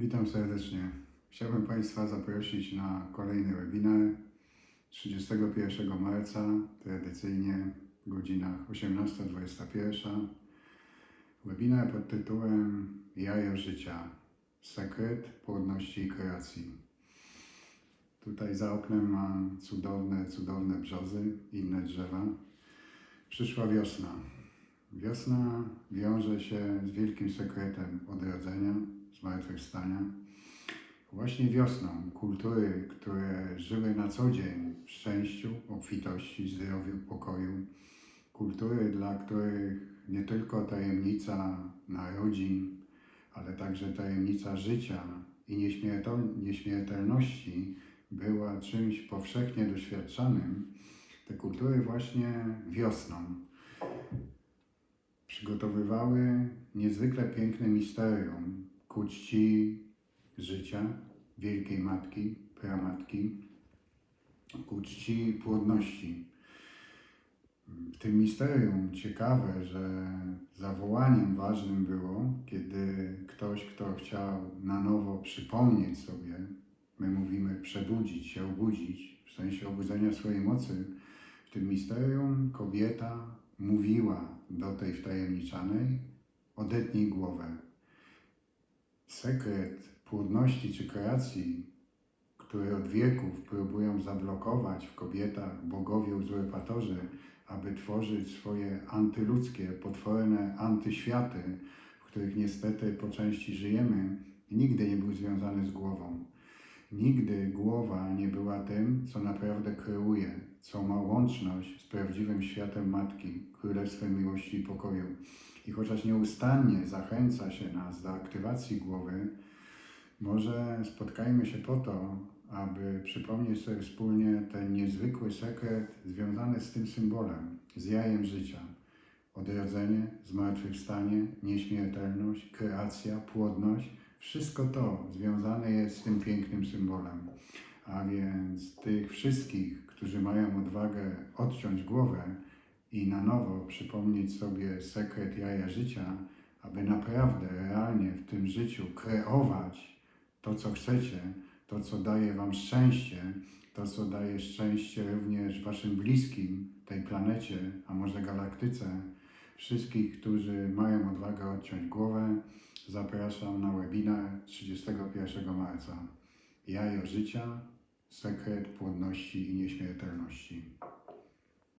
Witam serdecznie. Chciałbym Państwa zaprosić na kolejny webinar 31 marca, tradycyjnie w godzinach 18-21. Webinar pod tytułem Jajo życia. Sekret płodności i kreacji. Tutaj za oknem mam cudowne, cudowne brzozy, inne drzewa. Przyszła wiosna. Wiosna wiąże się z wielkim sekretem odrodzenia, zmartwychwstania. Właśnie wiosną kultury, które żyły na co dzień w szczęściu, obfitości, zdrowiu, pokoju. Kultury, dla których nie tylko tajemnica narodzin, ale także tajemnica życia i nieśmiertel- nieśmiertelności była czymś powszechnie doświadczanym. Te kultury właśnie wiosną przygotowywały niezwykle piękne misterium ku czci życia, Wielkiej Matki, Pramatki, ku czci płodności. W tym misterium ciekawe, że zawołaniem ważnym było, kiedy ktoś, kto chciał na nowo przypomnieć sobie, my mówimy przebudzić się, obudzić, w sensie obudzenia swojej mocy, w tym misterium kobieta mówiła do tej wtajemniczanej, odetnij głowę. Sekret płodności czy kreacji, który od wieków próbują zablokować w kobietach bogowie uzurpatorzy, aby tworzyć swoje antyludzkie, potworne antyświaty, w których niestety po części żyjemy, nigdy nie był związany z głową. Nigdy głowa nie była tym, co naprawdę kreuje, co ma łączność z prawdziwym światem Matki, Królestwem Miłości i Pokoju. I chociaż nieustannie zachęca się nas do aktywacji głowy, może spotkajmy się po to, aby przypomnieć sobie wspólnie ten niezwykły sekret związany z tym symbolem, z jajem życia. Odrodzenie, zmartwychwstanie, nieśmiertelność, kreacja, płodność wszystko to związane jest z tym pięknym symbolem. A więc tych wszystkich, którzy mają odwagę odciąć głowę i na nowo przypomnieć sobie sekret jaja życia, aby naprawdę realnie w tym życiu kreować to, co chcecie, to, co daje Wam szczęście, to, co daje szczęście również Waszym bliskim, tej planecie, a może galaktyce, wszystkich, którzy mają odwagę odciąć głowę, zapraszam na webinar 31 marca. Jajo życia, sekret płodności i nieśmiertelności.